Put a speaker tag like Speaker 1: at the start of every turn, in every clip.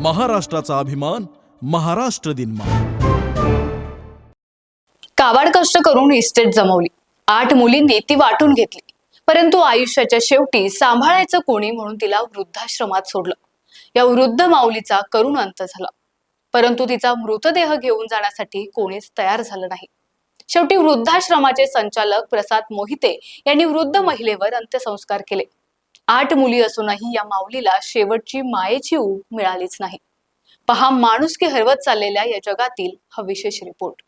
Speaker 1: महाराष्ट्राचा अभिमान महाराष्ट्र दिन
Speaker 2: काबाड कष्ट करून इस्टेट जमवली. आठ मुलींनी ती वाटून घेतली. परंतु आयुष्याच्या शेवटी सांभाळायचं कोणी म्हणून तिला वृद्धाश्रमात सोडलं. या वृद्ध माऊलीचा करुण अंत झाला. परंतु तिचा मृतदेह घेऊन जाण्यासाठी कोणीच तयार झालं नाही. शेवटी वृद्धाश्रमाचे संचालक प्रसाद मोहिते यांनी वृद्ध महिलेवर अंत्यसंस्कार केले. आठ मुली असूनही या माऊलीला शेवटची मायेची ऊब मिळालीच नाही. पहा माणुसकी हरवत चाललेल्या या जगातील हा विशेष रिपोर्ट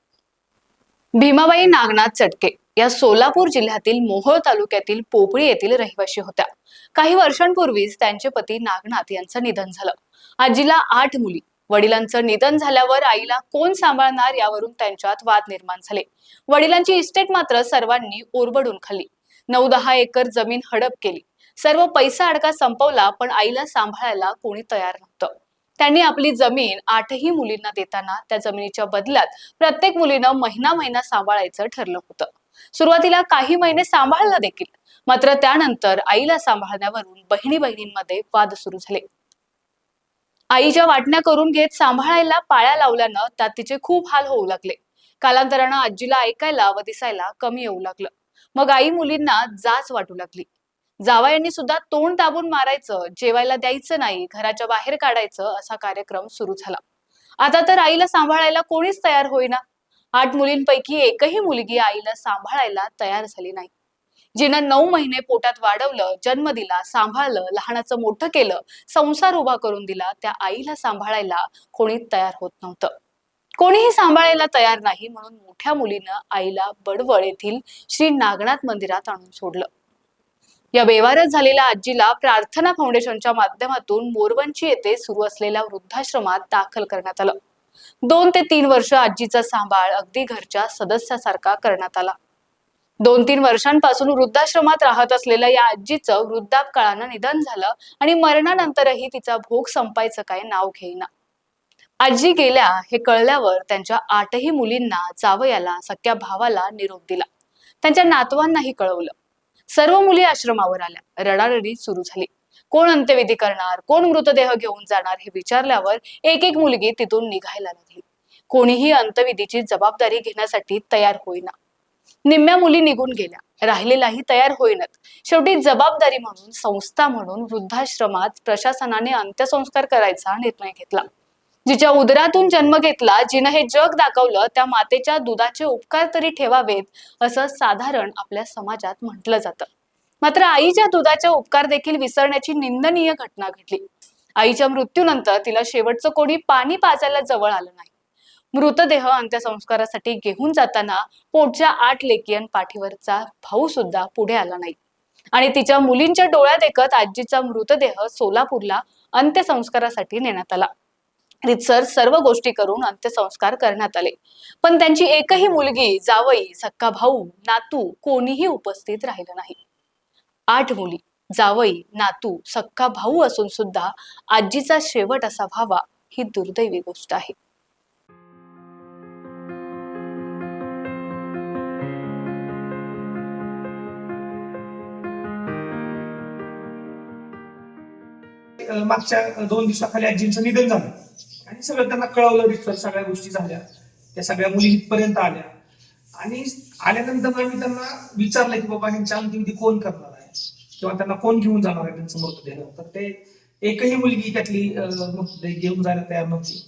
Speaker 2: भीमाबाई नागनाथ चटके या सोलापूर जिल्ह्यातील मोहोळ तालुक्यातील पोपळी येथील रहिवाशी होत्या. काही वर्षांपूर्वीच त्यांचे पती नागनाथ यांचं निधन झालं. आजीला आठ मुली. वडिलांचं निधन झाल्यावर आईला कोण सांभाळणार यावरून त्यांच्यात वाद निर्माण झाले. वडिलांची इस्टेट मात्र सर्वांनी ओरबडून खाल्ली. नऊ दहा एकर जमीन हडप केली. सर्व पैसा अडका संपवला पण आईला सांभाळायला कोणी तयार नव्हतं. त्यांनी आपली जमीन आठही मुलींना देताना त्या जमिनीच्या बदल्यात प्रत्येक मुलीनं महिना महिना सांभाळायचं ठरलं होतं. सुरुवातीला काही महिने सांभाळलं देखील मात्र त्यानंतर आईला सांभाळण्यावरून बहिणी बहिणींमध्ये वाद सुरू झाले. आईच्या वाटण्या करून घेत सांभाळायला पाळ्या लावल्यानं त्यात तिचे खूप हाल होऊ लागले. कालांतरानं आजीला ऐकायला व दिसायला कमी येऊ लागलं. मग आई मुलींना जाच वाटू लागली. जावयांनी सुद्धा तोंड दाबून मारायचं जेवायला द्यायचं नाही घराच्या बाहेर काढायचं असा कार्यक्रम सुरू झाला. आता तर आईला सांभाळायला कोणीच तयार होईना. आठ मुलींपैकी एकही मुलगी आईला सांभाळायला तयार झाली नाही. जिनं नऊ महिने पोटात वाढवलं जन्म दिला सांभाळलं लहानाचं मोठं केलं संसार उभा करून दिला त्या आईला सांभाळायला कोणी तयार होत नव्हतं. कोणीही सांभाळायला तयार नाही म्हणून मोठ्या मुलीनं आईला बडवळ येथील श्री नागनाथ मंदिरात आणून सोडलं. या बेवारस झालेल्या आजीला प्रार्थना फाउंडेशनच्या माध्यमातून मोरवंची येथे सुरू असलेल्या वृद्धाश्रमात दाखल करण्यात आलं. दोन ते तीन वर्ष आजीचा सांभाळ अगदी घरच्या सदस्यासारखा करण्यात आला. दोन तीन वर्षांपासून वृद्धाश्रमात राहत असलेल्या या आजीचं वृद्धापकाळानं निधन झालं आणि मरणानंतरही तिचा भोग संपायचं काय नाव घेईना. आजी गेल्या हे कळल्यावर त्यांच्या आठही मुलींना जावयाला सख्या भावाला निरोप दिला. त्यांच्या नातवांनाही कळवलं. सर्व मुली आश्रमावर आल्या. रडारडी सुरू झाली. कोण अंत्यविधी करणार? कोण मृतदेह घेऊन जाणार? हे विचारल्यावर एक एक मुलगी तिथून निघायला लागली. कोणीही अंत्यविधीची जबाबदारी घेण्यासाठी तयार होईना. निम्म्या मुली निघून गेल्या. राहिलेलाही तयार होईनात. शेवटी जबाबदारी म्हणून संस्था म्हणून वृद्धाश्रमात प्रशासनाने अंत्यसंस्कार करायचा निर्णय घेतला. जिच्या उदरातून जन्म घेतला जिनं हे जग दाखवलं त्या मातेच्या दुधाचे उपकार तरी ठेवावेत असं साधारण आपल्या समाजात म्हटलं जातं. मात्र आईच्या दुधाचे उपकार देखील विसरण्याची निंदनीय घटना घडली. आईच्या मृत्यूनंतर तिला शेवटचं कोणी पाणी पाजायला जवळ आलं नाही. मृतदेह अंत्यसंस्कारासाठी घेऊन जाताना पोटच्या आठ लेकियन पाठीवरचा भाऊ सुद्धा पुढे आला नाही. आणि तिच्या मुलींच्या डोळ्यात देखत आजीचा मृतदेह सोलापूरला अंत्यसंस्कारासाठी नेण्यात आला. रितसर सर्व गोष्टी करून अंत्यसंस्कार करण्यात आले. पण त्यांची एकही मुलगी जावई सक्का भाऊ नातू कोणीही उपस्थित राहिलं नाही. आठ मुली जावई नातू सक्का भाऊ असून सुद्धा आजीचा शेवट असा व्हावा ही दुर्दैवी गोष्ट आहे.
Speaker 3: मागच्या दोन दिवसाखाली आजींचं निधन झालं. आणि सगळं त्यांना कळवलं रितसर सगळ्या गोष्टी झाल्या. त्या सगळ्या मुली इथपर्यंत आल्या. आणि आल्यानंतर आम्ही त्यांना विचारलं की बाबा ह्यांच्या अंत्यविधी कोण करणार आहे? किंवा त्यांना कोण घेऊन जाणार आहे त्यांचं मृतदेह? तर ते एकही मुलगी त्यातली मृतदेह घेऊन जायला तयार नव्हती.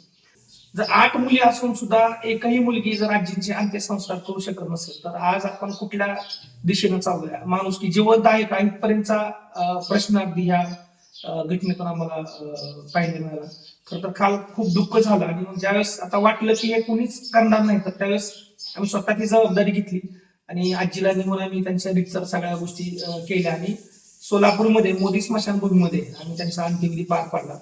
Speaker 3: जर आठ मुली असून सुद्धा एकही मुलगी जर आजींचे अंत्यसंस्कार करू शकत नसेल तर आज आपण कुठल्या दिशेनं चाललोय? माणूस की जिवंत आहे का इथपर्यंतचा प्रश्न अगदी ह्या घटनेतून आम्हाला पाहिजे मिळाला खरं तर काल खूप दुःख झालं आणि मग ज्यावेळेस आता वाटलं की हे कोणीच करणार नाही तर त्यावेळेस आम्ही स्वतःची जबाबदारी घेतली. आणि आजीला निघून आम्ही त्यांच्या रितसर सगळ्या गोष्टी केल्या. आणि सोलापूरमध्ये मोदी स्मशानभूमीमध्ये आम्ही त्यांचा अंत्यविधी पार पाडला.